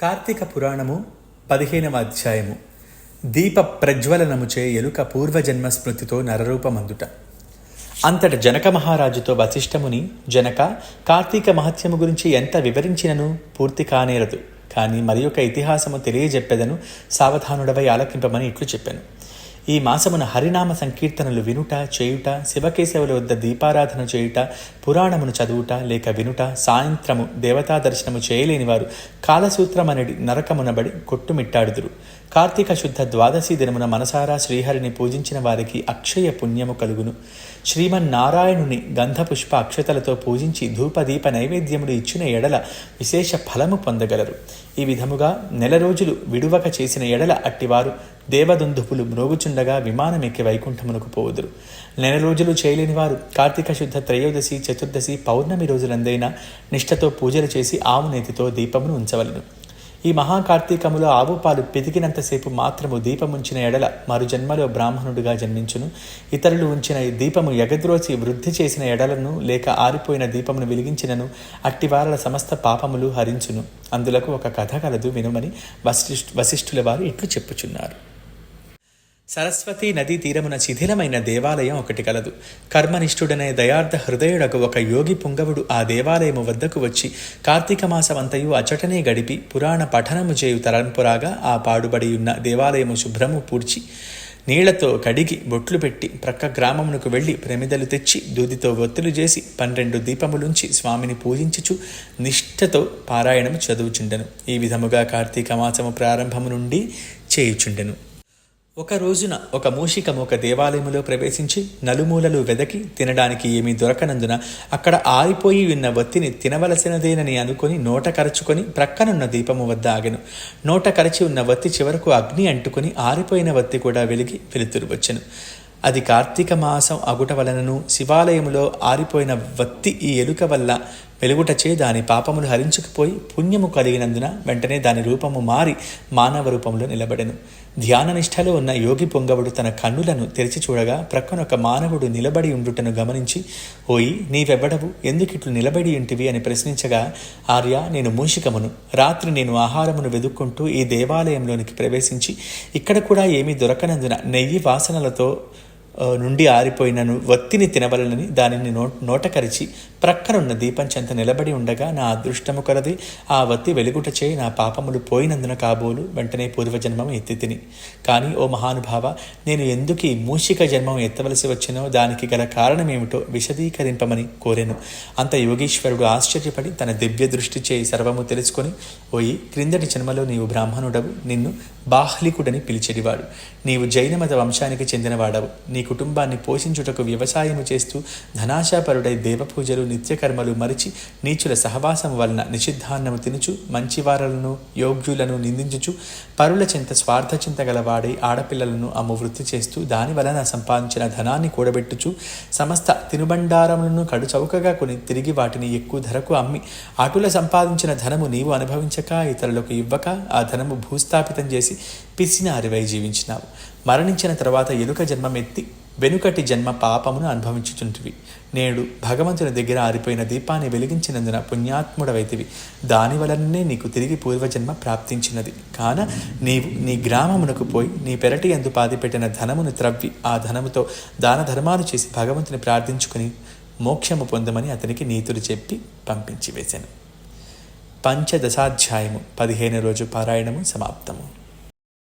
కార్తీక పురాణము పదిహేనవ అధ్యాయము. దీప ప్రజ్వలనముచే ఎలుక పూర్వజన్మ స్మృతితో నరరూపమందుట. అంతట జనక మహారాజుతో వశిష్ఠముని జనక కార్తీక మహత్యము గురించి ఎంత వివరించినను పూర్తి కానేరదు. కానీ మరి ఒక ఇతిహాసము తెలియజెప్పెదను సావధానుడవై ఆలకింపమని ఇట్లు చెప్పాను. ఈ మాసమున హరినామ సంకీర్తనలు వినుట చేయుట శివకేశవుల వద్ద దీపారాధన చేయుట పురాణమును చదువుట లేక వినుట సాయంత్రము దేవతా దర్శనము చేయలేని వారు కాలసూత్రమనడి నరకమునబడి కొట్టుమిట్టాడుదురు. కార్తీక శుద్ధ ద్వాదశి దినమున మనసారా శ్రీహరిని పూజించిన వారికి అక్షయ పుణ్యము కలుగును. శ్రీమన్నారాయణుని గంధపుష్ప అక్షతలతో పూజించి ధూపదీప నైవేద్యములు ఇచ్చిన ఎడల విశేష ఫలము పొందగలరు. ఈ విధముగా నెల రోజులు విడువక చేసిన ఎడల అట్టివారు దేవదుందుపులు మ్రోగుచుండగా విమానమెక్కి వైకుంఠమునకు పోవుదురు. నెల రోజులు చేయలేని వారు కార్తీక శుద్ధ త్రయోదశి చతుర్దశి పౌర్ణమి రోజులందైనా నిష్ఠతో పూజలు చేసి ఆవునేతితో దీపమును ఉంచారు ఉంచవలను ఈ మహాకార్తీకములో ఆవుపాలు పితికినంతసేపు మాత్రము దీపముంచిన ఎడల మరు జన్మలో బ్రాహ్మణుడిగా జన్మించును. ఇతరులు ఉంచిన ఈ దీపము ఎగద్రోచి వృద్ధి చేసిన ఎడలను లేక ఆరిపోయిన దీపమును వెలిగించినను అట్టివారల సమస్త పాపములు హరించును. అందులకు ఒక కథ కలదు వినుమని వశిష్ఠ వశిష్ఠుల వారు ఇట్లు చెప్పుచున్నారు. సరస్వతి నదీ తీరమున శిథిలమైన దేవాలయం ఒకటి కలదు. కర్మనిష్ఠుడనే దయార్థ హృదయుడకు ఒక యోగి పుంగవుడు ఆ దేవాలయము వద్దకు వచ్చి కార్తీక మాసమంతయు అచటనే గడిపి పురాణ పఠనము చేయు తరంపురాగా ఆ పాడుబడి ఉన్న దేవాలయము శుభ్రము పూడ్చి నీళ్ళతో కడిగి బొట్లు పెట్టి ప్రక్క గ్రామమునకు వెళ్ళి ప్రమిదలు తెచ్చి దూదితో ఒత్తులు చేసి పన్నెండు దీపములుంచి స్వామిని పూజించుచు నిష్ఠతో పారాయణము చదువుచుండెను. ఈ విధముగా కార్తీక మాసము ప్రారంభము నుండి చేయుచుండెను. ఒక రోజున ఒక మూషికము ఒక దేవాలయములో ప్రవేశించి నలుమూలలు వెదకి తినడానికి ఏమీ దొరకనందున అక్కడ ఆరిపోయి ఉన్న వత్తిని తినవలసినదేనని అనుకొని నోట కరచుకొని ప్రక్కనున్న దీపము వద్ద ఆగెను. నోట కరచి ఉన్న వత్తి చివరకు అగ్ని అంటుకొని ఆరిపోయిన వత్తి కూడా వెలిగి వెలుతురు వచ్చెను. అది కార్తీక మాసం అగుట వలనను శివాలయములో ఆరిపోయిన వత్తి ఈ ఎలుక వల్ల వెలుగుటచే దాని పాపములు హరించుకుపోయి పుణ్యము కలిగినందున వెంటనే దాని రూపము మారి మానవ రూపంలో నిలబడెను. ధ్యాననిష్టలో ఉన్న యోగి పొంగవుడు తన కన్నులను తెరిచి చూడగా ప్రక్కన ఒక మానవుడు నిలబడి ఉండుటను గమనించి ఓయి నీవెవ్వడవు? ఎందుకిట్లు నిలబడి ఉంటివి? అని ప్రశ్నించగా ఆర్య నేను మూషికమును. రాత్రి నేను ఆహారమును వెదుక్కుంటూ ఈ దేవాలయంలోనికి ప్రవేశించి ఇక్కడ కూడా ఏమీ దొరకనందున నెయ్యి వాసనలతో నుండి ఆరిపోయినను వత్తిని తినవలనని దానిని నో నోటకరిచి ప్రక్కనున్న దీపంచెంత నిలబడి ఉండగా నా అదృష్టము కొలది. ఆ వత్తి వెలుగుట చేయి నా పాపములు పోయినందున కాబోలు వెంటనే పూర్వజన్మం ఎత్తి తిని. కానీ ఓ మహానుభావ నేను ఎందుకు ఈ మూషిక జన్మం ఎత్తవలసి వచ్చినో దానికి గల కారణమేమిటో విశదీకరింపమని కోరాను. అంత యోగీశ్వరుడు ఆశ్చర్యపడి తన దివ్య దృష్టి చేయి సర్వము తెలుసుకొని ఓయి క్రిందటి జన్మలో నీవు బ్రాహ్మణుడవు నిన్ను బాహ్లికుడని పిలిచెడివాడు నీవు జైనమత వంశానికి చెందినవాడవు. నీ కుటుంబాన్ని పోషించుటకు వ్యవసాయము చేస్తూ ధనాశాపరుడై దేవపూజలు నిత్యకర్మలు మరిచి నీచుల సహవాసం వలన నిషిద్ధాన్నము తినుచు మంచివారలను యోగ్యులను నిందించుచు పరుల చింత స్వార్థ చింత గలవాడై ఆడపిల్లలను అమ్ము వృత్తి చేస్తూ దాని వలన సంపాదించిన ధనాన్ని కూడబెట్టుచు సమస్త తినుబండారములను కడు చౌకగా కొని తిరిగి వాటిని ఎక్కువ ధరకు అమ్మి అటుల సంపాదించిన ధనము నీవు అనుభవించక ఇతరులకు ఇవ్వక ఆ ధనము భూస్థాపితం చేసి చేసి పిసిన అరివై జీవించినావు. మరణించిన తర్వాత ఎలుక జన్మమెత్తి వెనుకటి జన్మ పాపమును అనుభవించుచుంటివి. నేడు భగవంతుని దగ్గర ఆరిపోయిన దీపాన్ని వెలిగించినందున పుణ్యాత్ముడవైతివి. దాని వలననే నీకు తిరిగి పూర్వజన్మ ప్రాప్తించినది. కాన నీవు నీ గ్రామమునకు పోయి నీ పెరటి ఎందు పాతిపెట్టిన ధనమును త్రవ్వి ఆ ధనముతో దాన ధర్మాలు చేసి భగవంతుని ప్రార్థించుకుని మోక్షము పొందమని అతనికి నీతులు చెప్పి పంపించి వేశాను పంచదశాధ్యాయము పదిహేను రోజు పారాయణము సమాప్తము.